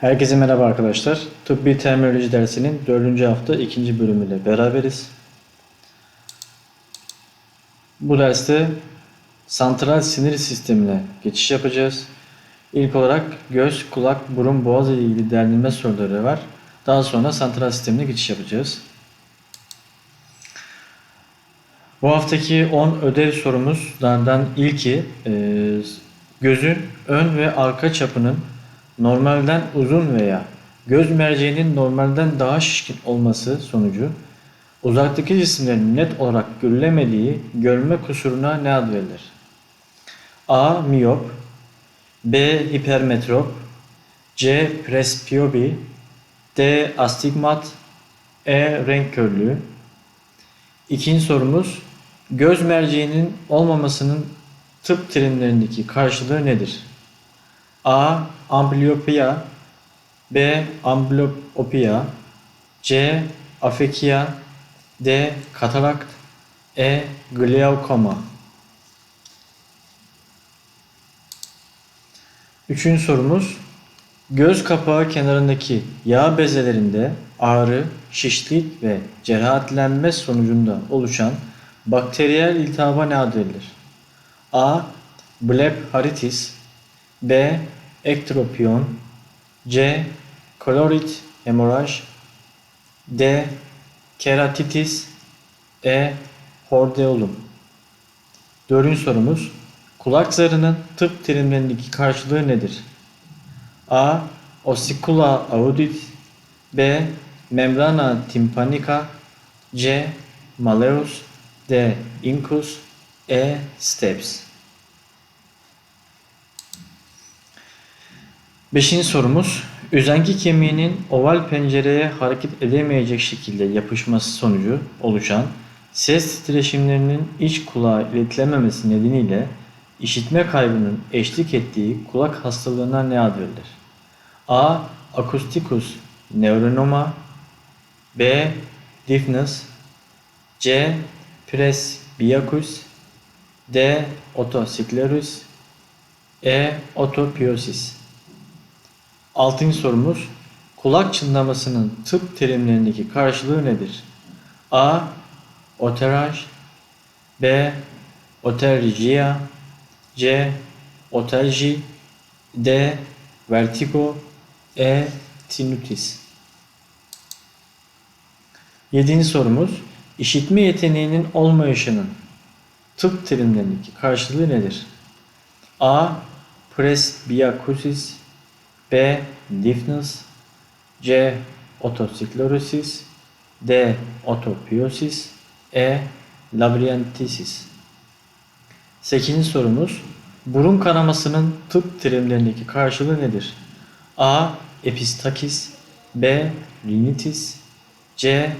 Herkese merhaba arkadaşlar. Tıbbi terminoloji dersinin 4. hafta 2. bölümüyle beraberiz. Bu derste santral sinir sistemine geçiş yapacağız. İlk olarak göz, kulak, burun, boğaz ile ilgili derlenme soruları var. Daha sonra santral sistemine geçiş yapacağız. Bu haftaki 10 ödev sorumuzlardan ilki e, gözün ön ve arka çapının normalden uzun veya göz merceğinin normalden daha şişkin olması sonucu uzaktaki cisimlerin net olarak görülemediği görme kusuruna ne ad verilir? A. Miyop B. Hipermetrop C. Presbiyopi D. Astigmat E. Renk körlüğü İkinci sorumuz göz merceğinin olmamasının tıp terimlerindeki karşılığı nedir? A. Amblyopia B. Amblyopia C. Afekia D. Katarakt E. Glaukoma Üçüncü sorumuz göz kapağı kenarındaki yağ bezelerinde ağrı, şişlik ve cerahatlenme sonucunda oluşan bakteriyel iltihaba ne ad verilir? A. Blepharitis B. Ektropion C. Kolorit hemoraj D. Keratitis E. Hordeolum Dördüncü sorumuz kulak zarının tıp terimlerindeki karşılığı nedir? A. Ossicula audit B. Membrana tympanica C. Malleus D. Incus E. Steps Beşinci sorumuz üzengi kemiğinin oval pencereye hareket edemeyecek şekilde yapışması sonucu oluşan ses titreşimlerinin iç kulağa iletilememesi nedeniyle işitme kaybının eşlik ettiği kulak hastalığına ne ad verilir? A. Acousticus neuronoma B. Deafness C. Presbyacus D. Otosclerosis E. Otopiosis Altıncı sorumuz kulak çınlamasının tıp terimlerindeki karşılığı nedir? A. Oteraj B. Otergia C. Otelji D. Vertigo E. Tinnitus Yedinci sorumuz işitme yeteneğinin olmayışının tıp terimlerindeki karşılığı nedir? A. Presbyakusis B. Deafness C. Otosclerosis D. Otopiosis E. Labyrinthitis 8. sorumuz burun kanamasının tıp terimlerindeki karşılığı nedir? A. Epistakis B. Rhinitis C.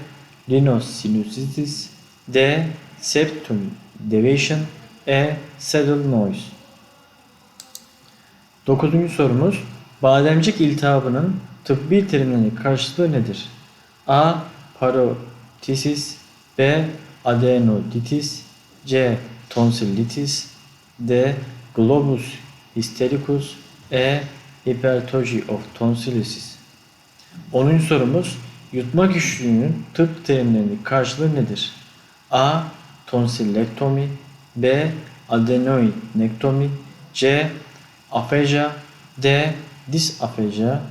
Rhinosinusitis D. Septum deviation E. Saddle noise 9. sorumuz bademcik iltihabının tıbbi terimlerinin karşılığı nedir? A. Parotisis B. Adenoiditis C. Tonsillitis D. Globus hystericus E. Hypertrophy of tonsillosis 10. sorumuz yutma güçlüğünün tıp terimlerinin karşılığı nedir? A. Tonsillektomi B. Adenoidektomi C. Afeja D. Disafeja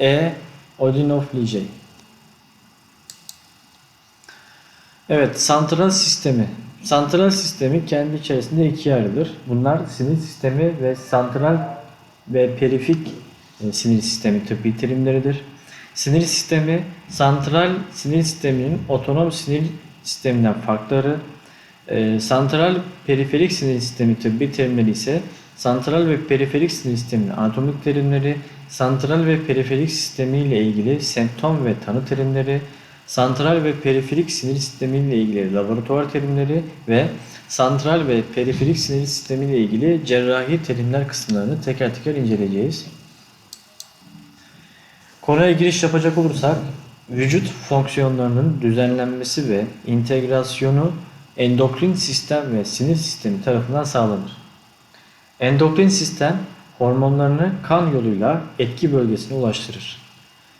E. Odinoflige Evet, santral sistemi. Santral sistemi kendi içerisinde ikiye ayrılır. Bunlar sinir sistemi ve santral ve perifik e, sinir sistemi tıbbi terimleridir. Sinir sistemi, santral sinir sisteminin otonom sinir sisteminden farkları, e, santral periferik sinir sistemi tıbbi terimleri ise santral ve periferik sinir sisteminin anatomik terimleri, santral ve periferik sistemi ile ilgili semptom ve tanı terimleri, santral ve periferik sinir sistemi ile ilgili laboratuvar terimleri ve santral ve periferik sinir sistemi ile ilgili cerrahi terimler kısımlarını teker teker inceleyeceğiz. Konuya giriş yapacak olursak vücut fonksiyonlarının düzenlenmesi ve integrasyonu endokrin sistem ve sinir sistemi tarafından sağlanır. Endokrin sistem hormonlarını kan yoluyla etki bölgesine ulaştırır.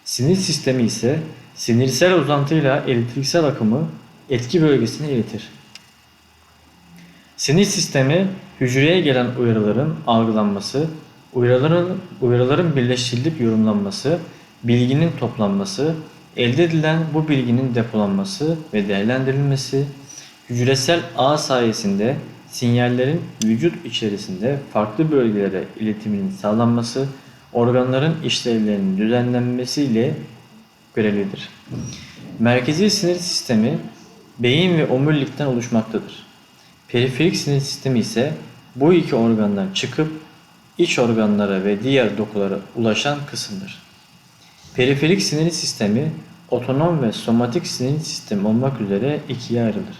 Sinir sistemi ise sinirsel uzantıyla elektriksel akımı etki bölgesine iletir. Sinir sistemi hücreye gelen uyarıların algılanması, uyarıların, uyarıların birleştirilip yorumlanması, bilginin toplanması, elde edilen bu bilginin depolanması ve değerlendirilmesi, hücresel ağ sayesinde sinyallerin vücut içerisinde farklı bölgelere iletiminin sağlanması, organların işlevlerinin düzenlenmesiyle görevlidir. Merkezi sinir sistemi beyin ve omurilikten oluşmaktadır. Periferik sinir sistemi ise bu iki organdan çıkıp iç organlara ve diğer dokulara ulaşan kısımdır. Periferik sinir sistemi otonom ve somatik sinir sistemi olmak üzere ikiye ayrılır.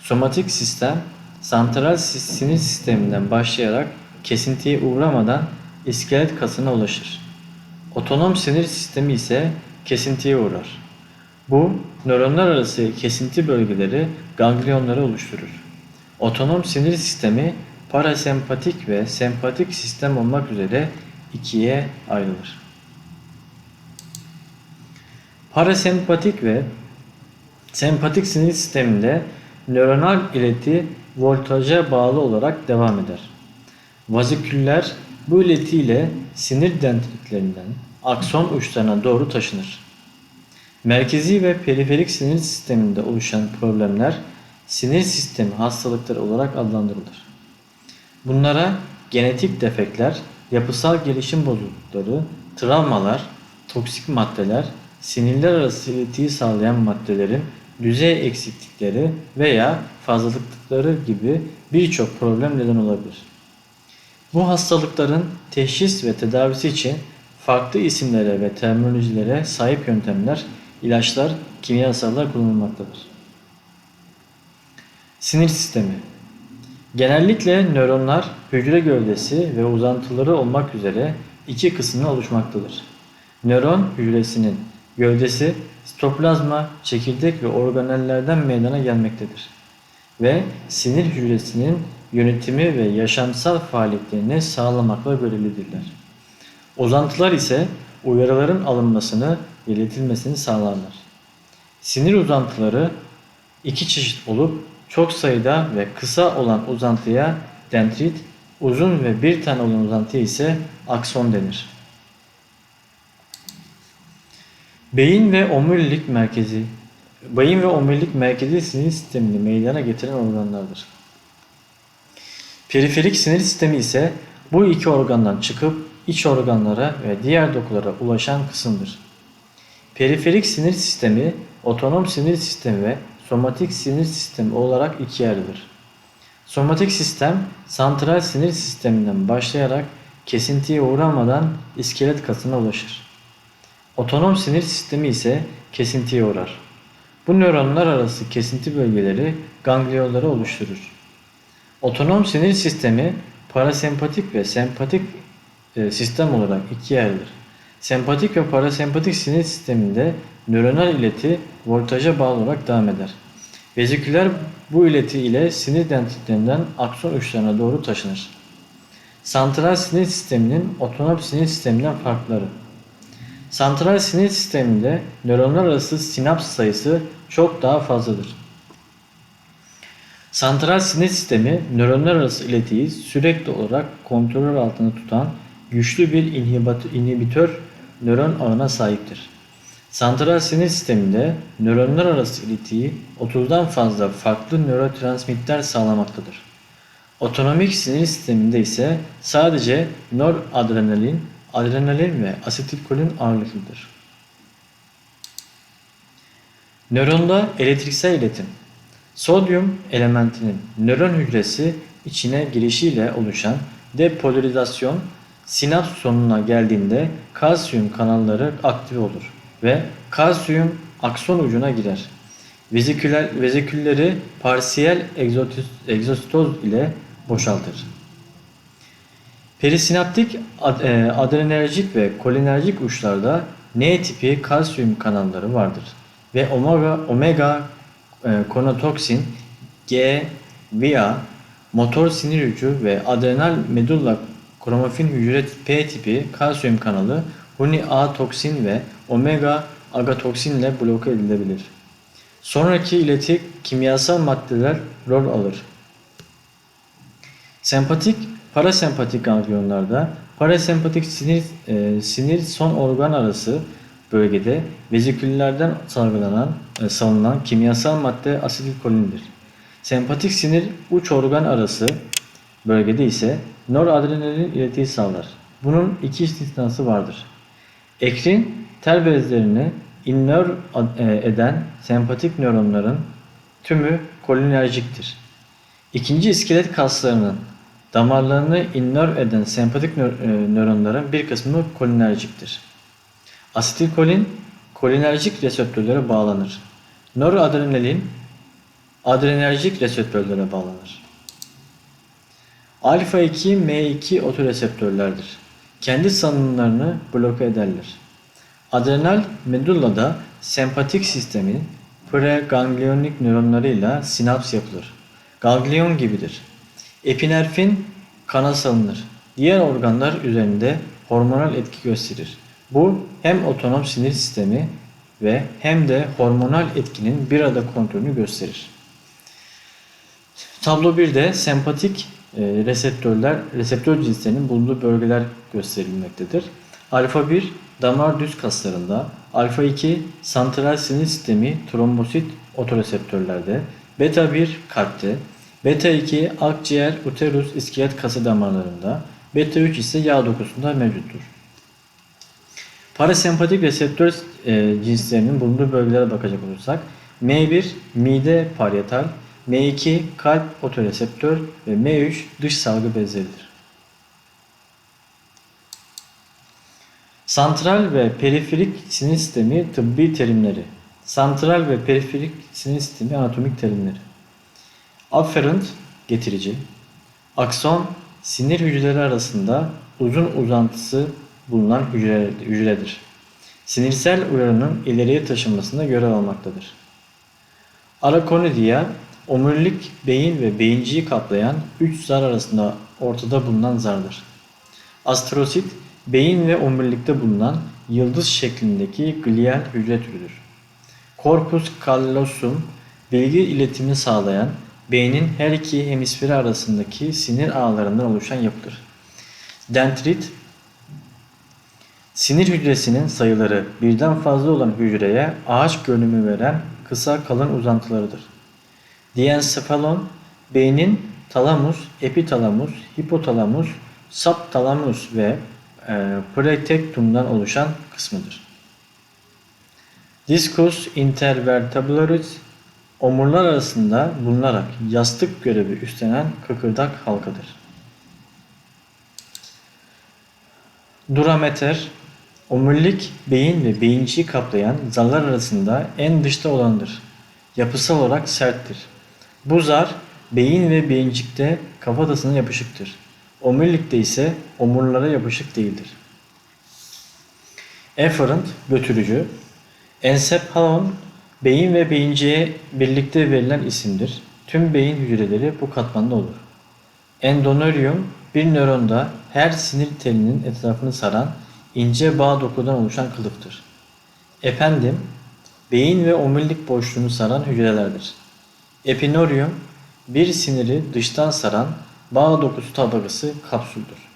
Somatik sistem santral sinir sisteminden başlayarak kesintiye uğramadan iskelet kasına ulaşır. Otonom sinir sistemi ise kesintiye uğrar. Bu nöronlar arası kesinti bölgeleri ganglionları oluşturur. Otonom sinir sistemi parasempatik ve sempatik sistem olmak üzere ikiye ayrılır. Parasempatik ve sempatik sinir sisteminde nöronal ileti voltaja bağlı olarak devam eder. Vaziküller bu iletiyle sinir dendritlerinden akson uçlarına doğru taşınır. Merkezi ve periferik sinir sisteminde oluşan problemler sinir sistemi hastalıkları olarak adlandırılır. Bunlara genetik defekler, yapısal gelişim bozuklukları, travmalar, toksik maddeler, sinirler arası iletiyi sağlayan maddelerin düzey eksiklikleri veya fazlalıkları gibi birçok problem neden olabilir. Bu hastalıkların teşhis ve tedavisi için farklı isimlere ve terminolojilere sahip yöntemler, ilaçlar, kimyasallar kullanılmaktadır. Sinir sistemi Genellikle nöronlar hücre gövdesi ve uzantıları olmak üzere iki kısımdan oluşmaktadır. Nöron hücresinin gövdesi sitoplazma, çekirdek ve organellerden meydana gelmektedir. Ve sinir hücresinin yönetimi ve yaşamsal faaliyetlerini sağlamakla görevlidirler. Uzantılar ise uyarıların alınmasını iletilmesini sağlarlar. Sinir uzantıları iki çeşit olup çok sayıda ve kısa olan uzantıya dendrit, uzun ve bir tane olan uzantıya ise akson denir. Beyin ve omurilik merkezi Beyin ve omurilik merkezi sinir sistemini meydana getiren organlardır. Periferik sinir sistemi ise bu iki organdan çıkıp iç organlara ve diğer dokulara ulaşan kısımdır. Periferik sinir sistemi, otonom sinir sistemi ve somatik sinir sistemi olarak ikiye ayrılır. Somatik sistem, santral sinir sisteminden başlayarak kesintiye uğramadan iskelet kasına ulaşır. Otonom sinir sistemi ise kesintiye uğrar. Bu nöronlar arası kesinti bölgeleri ganglionları oluşturur. Otonom sinir sistemi parasempatik ve sempatik e, sistem olarak ikiye ayrılır. Sempatik ve parasempatik sinir sisteminde nöronal ileti voltaja bağlı olarak devam eder. Veziküler bu ileti ile sinir dendritlerinden akson uçlarına doğru taşınır. Santral sinir sisteminin otonom sinir sisteminden farkları. Santral sinir sisteminde nöronlar arası sinaps sayısı çok daha fazladır. Santral sinir sistemi nöronlar arası iletiyi sürekli olarak kontrol altında tutan güçlü bir inhibitör nöron ağına sahiptir. Santral sinir sisteminde nöronlar arası iletiyi 30'dan fazla farklı nörotransmitter sağlamaktadır. Otonomik sinir sisteminde ise sadece noradrenalin, adrenalin ve asetilkolin ağırlıklıdır. Nöronda elektriksel iletim Sodyum elementinin nöron hücresi içine girişiyle oluşan depolarizasyon sinaps sonuna geldiğinde kalsiyum kanalları aktive olur ve kalsiyum akson ucuna girer. Veziküler, vezikülleri parsiyel egzostoz ile boşaltır. Perisinaptik e, adrenerjik ve kolinerjik uçlarda N tipi kalsiyum kanalları vardır ve omega, omega konotoksin, G, VIA, motor sinir ucu ve adrenal medulla kromofil hücre P tipi kalsiyum kanalı huni A toksin ve omega agatoksin ile bloke edilebilir. Sonraki ileti kimyasal maddeler rol alır. Sempatik, parasempatik ganglionlarda parasempatik sinir e, sinir son organ arası bölgede veziküllerden salgılanan e, salınan kimyasal madde asetilkolindir. Sempatik sinir uç organ arası bölgede ise noradrenalin iletiyi sağlar. Bunun iki istisnası vardır. Ekrin tel bezlerini inner e, eden sempatik nöronların tümü kolinerjiktir. İkinci iskelet kaslarının damarlarını inner eden sempatik e, nöronların bir kısmı kolinerjiktir. Asetilkolin kolinerjik reseptörlere bağlanır. Noradrenalin adrenerjik reseptörlere bağlanır. Alfa 2 M2 otoreseptörlerdir. Kendi salınımlarını bloke ederler. Adrenal medullada sempatik sistemin preganglionik nöronlarıyla sinaps yapılır. Ganglion gibidir. Epinerfin kana salınır. Diğer organlar üzerinde hormonal etki gösterir. Bu hem otonom sinir sistemi ve hem de hormonal etkinin bir arada kontrolünü gösterir. Tablo 1'de sempatik e, reseptörler, reseptör cinslerinin bulunduğu bölgeler gösterilmektedir. Alfa 1 damar düz kaslarında, alfa 2 santral sinir sistemi trombosit otoreseptörlerde, beta 1 kalpte, beta 2 akciğer, uterus, iskelet kası damarlarında, beta 3 ise yağ dokusunda mevcuttur. Parasempatik reseptör e, cinslerinin bulunduğu bölgelere bakacak olursak M1 mide parietal, M2 kalp otoreseptör ve M3 dış salgı bezleridir. Santral ve periferik sinir sistemi tıbbi terimleri. Santral ve periferik sinir sistemi anatomik terimleri. Afferent getirici. Akson sinir hücreleri arasında uzun uzantısı bulunan hücre, hücredir. Sinirsel uyarının ileriye taşınmasında görev almaktadır. Arakonidia omurilik, beyin ve beyinciyi kaplayan üç zar arasında ortada bulunan zardır. Astrosit, beyin ve omurilikte bulunan yıldız şeklindeki glial hücre türüdür. Corpus callosum, bilgi iletimini sağlayan beynin her iki hemisferi arasındaki sinir ağlarından oluşan yapıdır. Dendrit, sinir hücresinin sayıları birden fazla olan hücreye ağaç görünümü veren kısa kalın uzantılarıdır. Diencephalon, beynin talamus, epitalamus, hipotalamus, subtalamus ve e, pretektumdan oluşan kısmıdır. Discus intervertebralis, omurlar arasında bulunarak yastık görevi üstlenen kıkırdak halkadır. Durameter, omurilik, beyin ve beyinciyi kaplayan zarlar arasında en dışta olandır. Yapısal olarak serttir. Bu zar beyin ve beyincikte kafatasına yapışıktır. Omurilikte ise omurlara yapışık değildir. Efferent götürücü. Ensephalon beyin ve beyinciğe birlikte verilen isimdir. Tüm beyin hücreleri bu katmanda olur. Endonorium bir nöronda her sinir telinin etrafını saran ince bağ dokudan oluşan kılıftır. Ependim beyin ve omurilik boşluğunu saran hücrelerdir. Epinorium bir siniri dıştan saran bağ dokusu tabakası kapsüldür.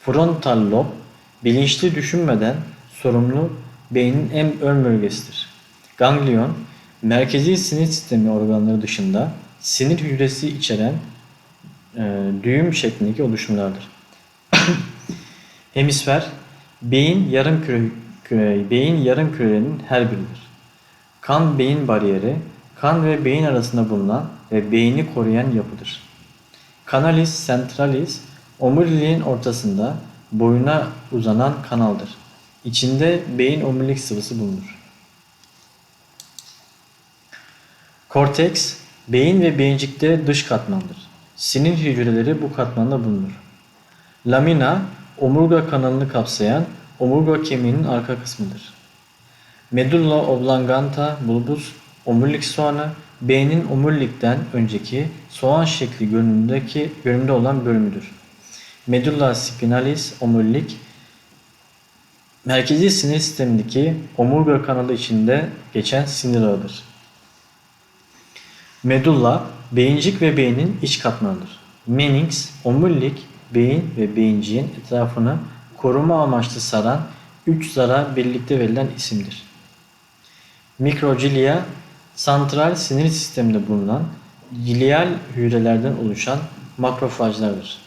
Frontal lob bilinçli düşünmeden sorumlu beynin en ön bölgesidir. Ganglion merkezi sinir sistemi organları dışında sinir hücresi içeren e, düğüm şeklindeki oluşumlardır. Hemisfer beyin yarım küre, küre, beyin yarım kürenin her biridir. Kan beyin bariyeri kan ve beyin arasında bulunan ve beyni koruyan yapıdır. Kanalis centralis omuriliğin ortasında boyuna uzanan kanaldır. İçinde beyin omurilik sıvısı bulunur. Korteks beyin ve beyincikte dış katmandır. Sinir hücreleri bu katmanda bulunur. Lamina omurga kanalını kapsayan omurga kemiğinin arka kısmıdır. Medulla oblongata bulbus omurilik soğanı beynin omurilikten önceki soğan şekli görünümdeki görünümde olan bölümüdür. Medulla spinalis omurilik merkezi sinir sistemindeki omurga kanalı içinde geçen sinir ağıdır. Medulla, beyincik ve beynin iç katmanıdır. Meninx, omurilik, beyin ve beyinciğin etrafını koruma amaçlı saran üç zara birlikte verilen isimdir. Mikrocilia, santral sinir sisteminde bulunan cilial hücrelerden oluşan makrofajlardır.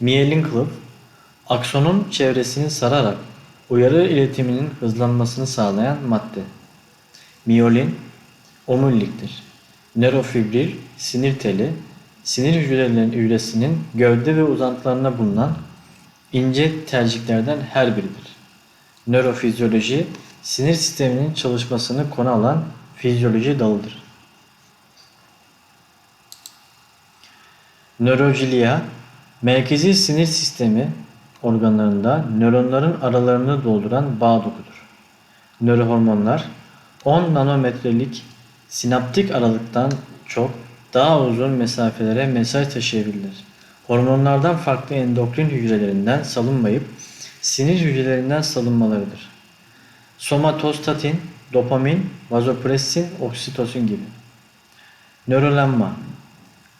Miyelin kılıf, aksonun çevresini sararak uyarı iletiminin hızlanmasını sağlayan madde. Miyolin, omuriliktir. Nörofibril, sinir teli, sinir hücrelerinin hücresinin gövde ve uzantılarına bulunan ince terciklerden her biridir. Nörofizyoloji, sinir sisteminin çalışmasını konu alan fizyoloji dalıdır. Nörocilia, merkezi sinir sistemi organlarında nöronların aralarını dolduran bağ dokudur. Nörohormonlar 10 nanometrelik sinaptik aralıktan çok daha uzun mesafelere mesaj taşıyabilir. Hormonlardan farklı endokrin hücrelerinden salınmayıp sinir hücrelerinden salınmalarıdır. Somatostatin, dopamin, vazopressin, oksitosin gibi. Nörolenma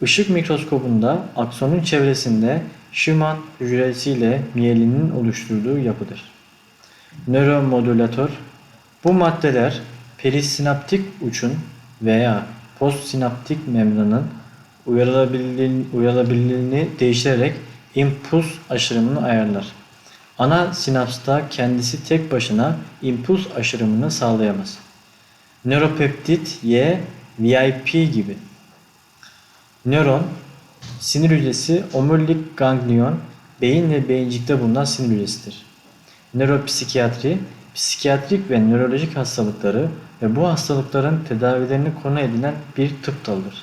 Işık mikroskobunda aksonun çevresinde Schumann hücresiyle miyelinin oluşturduğu yapıdır. Nöromodülatör Bu maddeler perisinaptik uçun veya postsinaptik membranın uyarılabilirliğini, değiştirerek impuls aşırımını ayarlar. Ana sinapsta kendisi tek başına impuls aşırımını sağlayamaz. Nöropeptit Y, VIP gibi. Nöron, sinir hücresi, omurilik ganglion, beyin ve beyincikte bulunan sinir hücresidir. Nöropsikiyatri, psikiyatrik ve nörolojik hastalıkları ve bu hastalıkların tedavilerini konu edinen bir tıp dalıdır.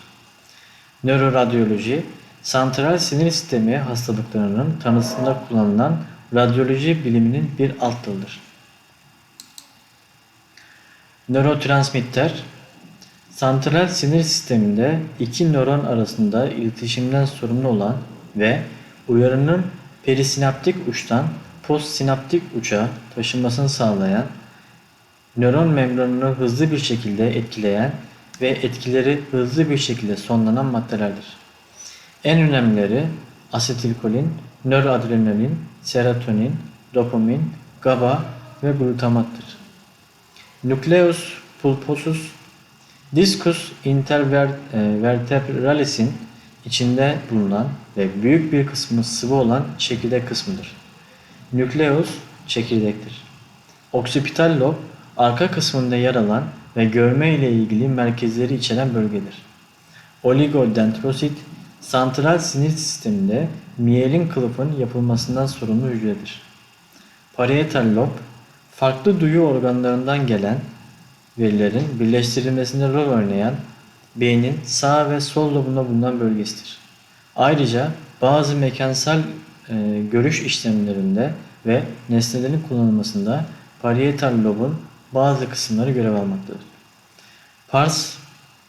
Nöroradyoloji, santral sinir sistemi hastalıklarının tanısında kullanılan radyoloji biliminin bir alt dalıdır. Nörotransmitter, santral sinir sisteminde iki nöron arasında iletişimden sorumlu olan ve uyarının perisinaptik uçtan postsinaptik uça taşınmasını sağlayan, nöron membranını hızlı bir şekilde etkileyen ve etkileri hızlı bir şekilde sonlanan maddelerdir. En önemlileri asetilkolin, nöroadrenalin, serotonin, dopamin, GABA ve glutamattır. Nucleus pulposus discus intervertebralis'in içinde bulunan ve büyük bir kısmı sıvı olan çekirdek kısmıdır. Nükleus çekirdektir. Oksipital lob arka kısmında yer alan ve görme ile ilgili merkezleri içeren bölgedir. Oligodendrosit santral sinir sisteminde miyelin kılıfın yapılmasından sorumlu hücredir. Parietal lob farklı duyu organlarından gelen verilerin birleştirilmesinde rol oynayan beynin sağ ve sol lobunda bulunan bölgesidir. Ayrıca bazı mekansal e, görüş işlemlerinde ve nesnelerin kullanılmasında parietal lobun bazı kısımları görev almaktadır. Pars,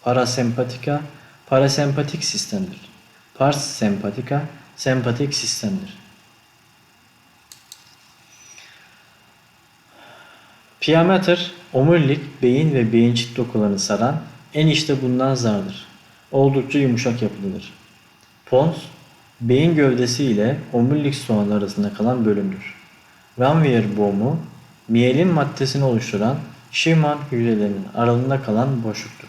parasempatika, parasempatik sistemdir. Pars sempatika, sempatik sistemdir. Piyameter, omurilik, beyin ve beyincik dokularını saran en içte bulunan zardır. Oldukça yumuşak yapılıdır. Pons, beyin gövdesi ile omurilik soğanı arasında kalan bölümdür. Ranvier boğumu, miyelin maddesini oluşturan Schumann hücrelerinin aralığında kalan boşluktur.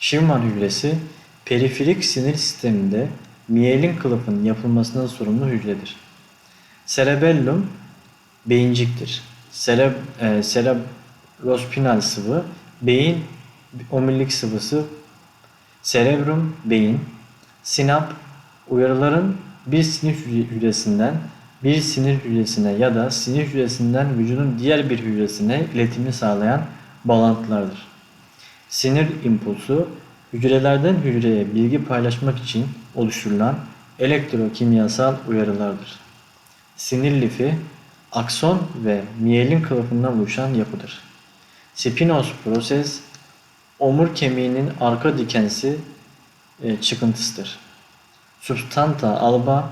Schumann hücresi, periferik sinir sisteminde miyelin kılıfının yapılmasından sorumlu hücredir. Cerebellum, beyinciktir. Cereb, e, cerebrospinal sıvı, beyin omurilik sıvısı, cerebrum, beyin, sinap, uyarıların bir sinir hücresinden bir sinir hücresine ya da sinir hücresinden vücudun diğer bir hücresine iletimini sağlayan bağlantılardır. Sinir impulsu hücrelerden hücreye bilgi paylaşmak için oluşturulan elektrokimyasal uyarılardır. Sinir lifi akson ve miyelin kılıfından oluşan yapıdır. Spinos proses omur kemiğinin arka dikensi e, çıkıntısıdır. Substanta alba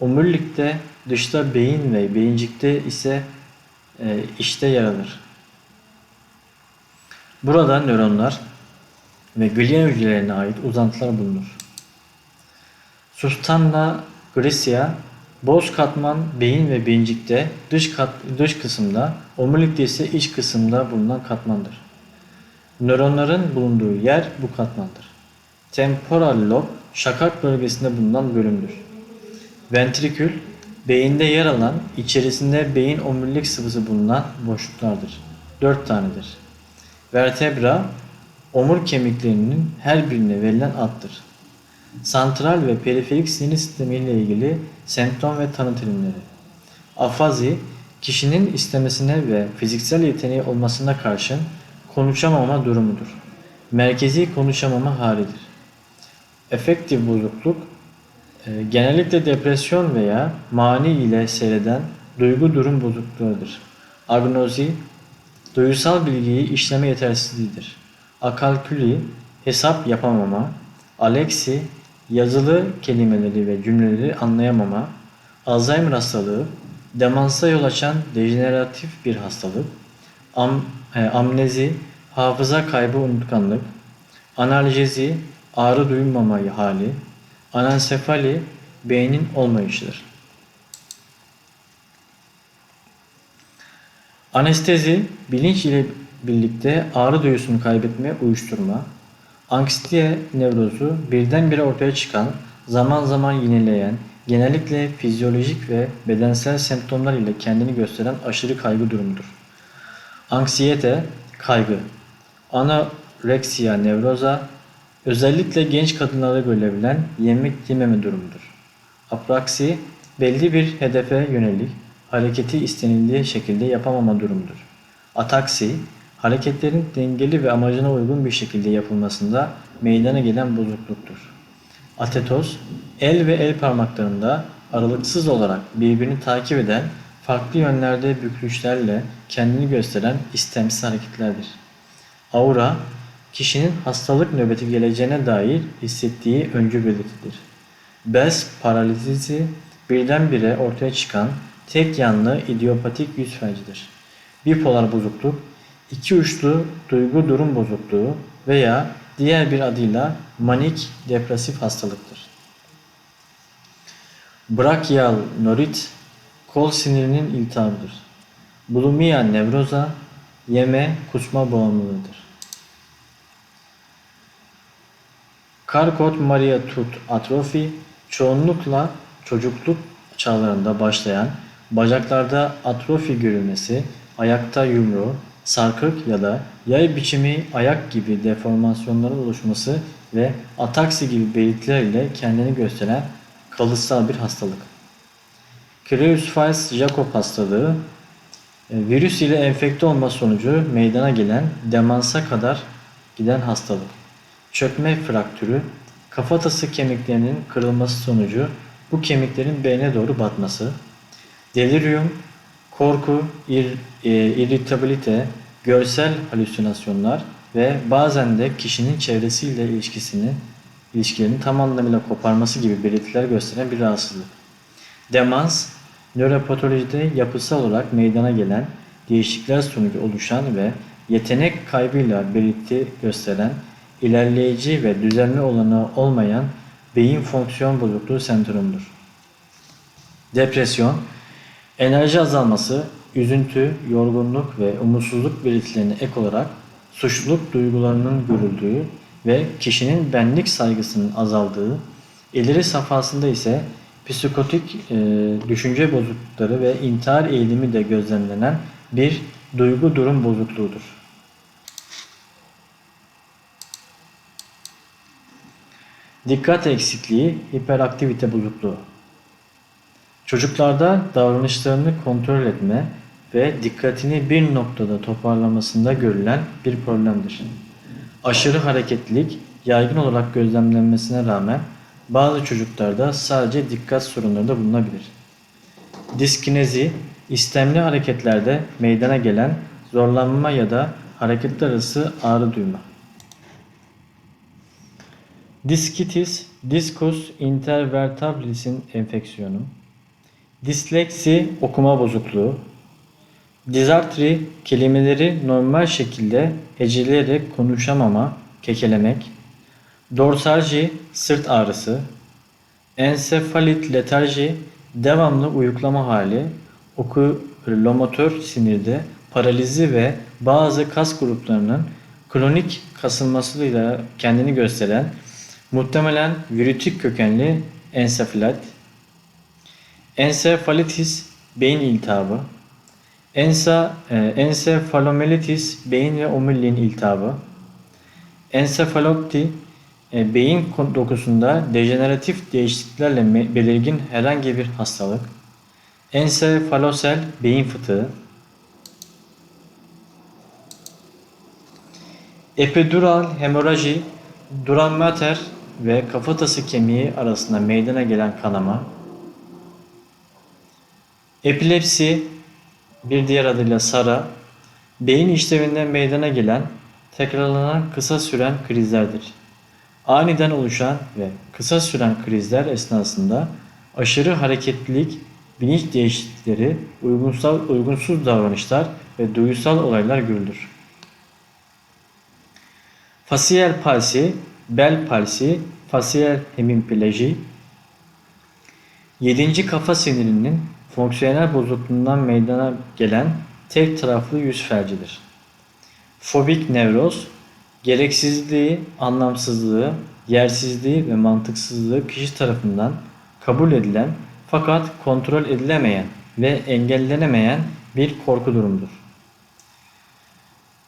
Omurilikte dışta beyin ve beyincikte ise e, içte yer alır. Burada nöronlar ve glial hücrelerine ait uzantılar bulunur. Substantia grigia boz katman beyin ve beyincikte dış kat, dış kısımda, omurilikte ise iç kısımda bulunan katmandır. Nöronların bulunduğu yer bu katmandır. Temporal lob şakak bölgesinde bulunan bölümdür. Ventrikül beyinde yer alan içerisinde beyin omurilik sıvısı bulunan boşluklardır. Dört tanedir. Vertebra omur kemiklerinin her birine verilen addır. Santral ve periferik sinir sistemi ile ilgili semptom ve tanı terimleri. Afazi, kişinin istemesine ve fiziksel yeteneği olmasına karşın konuşamama durumudur. Merkezi konuşamama halidir. Efektif bozukluk, genellikle depresyon veya mani ile seyreden duygu durum bozukluğudur. Agnozi, duygusal bilgiyi işleme yetersizliğidir. Akalküli, hesap yapamama, aleksi, yazılı kelimeleri ve cümleleri anlayamama, Alzheimer hastalığı, demansa yol açan dejeneratif bir hastalık, am, e, amnezi, hafıza kaybı unutkanlık, analjezi, ağrı duymama hali, anansefali, beynin olmayışıdır. Anestezi, bilinç ile birlikte ağrı duyusunu kaybetme, uyuşturma, anksiyete nevrozu birdenbire ortaya çıkan, zaman zaman yineleyen, genellikle fizyolojik ve bedensel semptomlar ile kendini gösteren aşırı kaygı durumudur. Anksiyete, kaygı, anoreksiya nevroza, özellikle genç kadınlarda görülebilen yemek yememe durumudur. Apraksi, belli bir hedefe yönelik hareketi istenildiği şekilde yapamama durumudur. Ataksi, hareketlerin dengeli ve amacına uygun bir şekilde yapılmasında meydana gelen bozukluktur. Atetoz, el ve el parmaklarında aralıksız olarak birbirini takip eden farklı yönlerde bükülüşlerle kendini gösteren istemsiz hareketlerdir. Aura, kişinin hastalık nöbeti geleceğine dair hissettiği öncü belirtidir. Bez paralizisi birdenbire ortaya çıkan tek yanlı idiopatik yüz felcidir. Bipolar bozukluk, iki uçlu duygu durum bozukluğu veya diğer bir adıyla manik depresif hastalıktır. Brachial norit, kol sinirinin iltihabıdır. Bulimia nevroza, yeme kusma bağımlılığıdır. Karkot Maria Tut atrofi çoğunlukla çocukluk çağlarında başlayan bacaklarda atrofi görülmesi, ayakta yumru, sarkık ya da yay biçimi ayak gibi deformasyonların oluşması ve ataksi gibi belirtiler ile kendini gösteren kalıtsal bir hastalık. Creutzfeldt-Jakob hastalığı e, virüs ile enfekte olma sonucu meydana gelen demansa kadar giden hastalık. Çökme fraktürü, kafatası kemiklerinin kırılması sonucu bu kemiklerin beyne doğru batması, delirium, korku, ir, e, irritabilite, görsel halüsinasyonlar ve bazen de kişinin çevresiyle ilişkisini ilişkilerini tam anlamıyla koparması gibi belirtiler gösteren bir rahatsızlık. Demans, nöropatolojide yapısal olarak meydana gelen değişiklikler sonucu oluşan ve yetenek kaybıyla belirti gösteren ilerleyici ve düzenli olanı olmayan beyin fonksiyon bozukluğu sendromudur. Depresyon, enerji azalması, üzüntü, yorgunluk ve umutsuzluk belirtilerine ek olarak suçluluk duygularının görüldüğü ve kişinin benlik saygısının azaldığı, ileri safhasında ise psikotik e, düşünce bozuklukları ve intihar eğilimi de gözlemlenen bir duygu durum bozukluğudur. Dikkat eksikliği, hiperaktivite bozukluğu. Çocuklarda davranışlarını kontrol etme ve dikkatini bir noktada toparlamasında görülen bir problemdir. Aşırı hareketlilik yaygın olarak gözlemlenmesine rağmen bazı çocuklarda sadece dikkat sorunları da bulunabilir. Diskinezi, istemli hareketlerde meydana gelen zorlanma ya da hareketler arası ağrı duyma. Diskitis, diskus intervertebralis'in enfeksiyonu. disleksi okuma bozukluğu, dizartri kelimeleri normal şekilde heceleyerek konuşamama, kekelemek, dorsalji sırt ağrısı, ensefalit letarji devamlı uyuklama hali, okulomotör sinirde paralizi ve bazı kas gruplarının kronik kasılmasıyla kendini gösteren muhtemelen virütik kökenli ensefalit, ensefalitis beyin iltihabı, ensa, e, ensefalomelitis beyin ve omuriliğin iltihabı, ensefalopti e, beyin dokusunda dejeneratif değişikliklerle belirgin herhangi bir hastalık, ensefalosel beyin fıtığı, epidural hemoraji, dural mater ve kafatası kemiği arasında meydana gelen kanama, epilepsi, bir diğer adıyla SARA, beyin işlevinden meydana gelen, tekrarlanan kısa süren krizlerdir. Aniden oluşan ve kısa süren krizler esnasında aşırı hareketlilik, bilinç değişiklikleri, uygunsal, uygunsuz davranışlar ve duygusal olaylar görülür. Fasiyel palsi, bel palsi, fasiyel hemipleji, Yedinci kafa sinirinin fonksiyonel bozukluğundan meydana gelen tek taraflı yüz felcidir. Fobik nevroz, gereksizliği, anlamsızlığı, yersizliği ve mantıksızlığı kişi tarafından kabul edilen fakat kontrol edilemeyen ve engellenemeyen bir korku durumudur.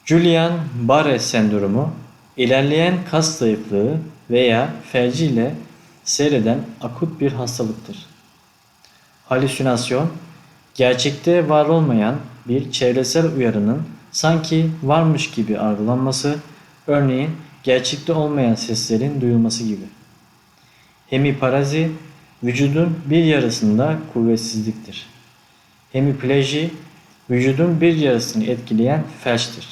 Julian-Barré sendromu, ilerleyen kas zayıflığı veya felci ile seyreden akut bir hastalıktır. Halüsinasyon, gerçekte var olmayan bir çevresel uyarının sanki varmış gibi algılanması, örneğin gerçekte olmayan seslerin duyulması gibi. Hemiparazi, vücudun bir yarısında kuvvetsizliktir. Hemipleji, vücudun bir yarısını etkileyen felçtir.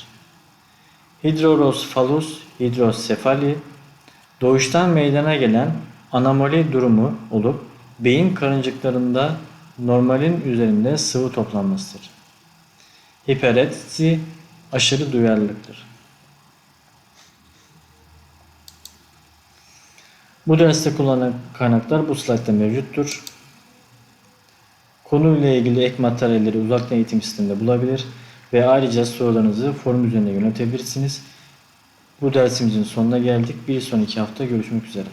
Hidrorosfalus hidrosefali, doğuştan meydana gelen anomali durumu olup beyin karıncıklarında normalin üzerinde sıvı toplanmasıdır. Hiperetsi aşırı duyarlılıktır. Bu derste kullanılan kaynaklar bu slaytta mevcuttur. Konuyla ilgili ek materyalleri uzaktan eğitim sisteminde bulabilir ve ayrıca sorularınızı forum üzerine yöneltebilirsiniz. Bu dersimizin sonuna geldik. Bir sonraki hafta görüşmek üzere.